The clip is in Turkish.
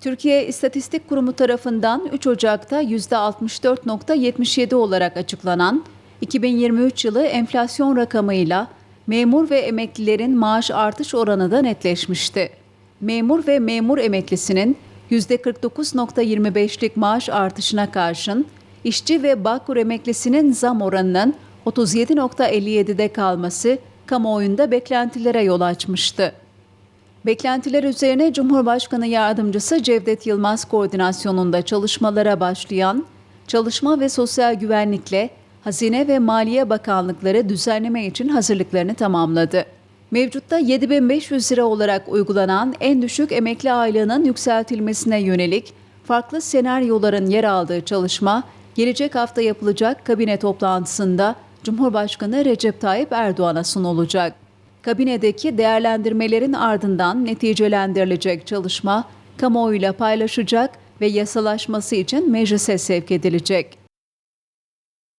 Türkiye İstatistik Kurumu tarafından 3 Ocak'ta %64.77 olarak açıklanan 2023 yılı enflasyon rakamıyla memur ve emeklilerin maaş artış oranı da netleşmişti. Memur ve memur emeklisinin %49.25'lik maaş artışına karşın işçi ve Bağkur emeklisinin zam oranının 37.57'de kalması kamuoyunda beklentilere yol açmıştı. Beklentiler üzerine Cumhurbaşkanı Yardımcısı Cevdet Yılmaz koordinasyonunda çalışmalara başlayan Çalışma ve Sosyal Güvenlikle Hazine ve Maliye Bakanlıkları düzenleme için hazırlıklarını tamamladı. Mevcutta 7500 lira olarak uygulanan en düşük emekli aylığının yükseltilmesine yönelik farklı senaryoların yer aldığı çalışma gelecek hafta yapılacak kabine toplantısında Cumhurbaşkanı Recep Tayyip Erdoğan'a sunulacak. Kabinedeki değerlendirmelerin ardından neticelendirilecek çalışma kamuoyuyla paylaşacak ve yasalaşması için meclise sevk edilecek.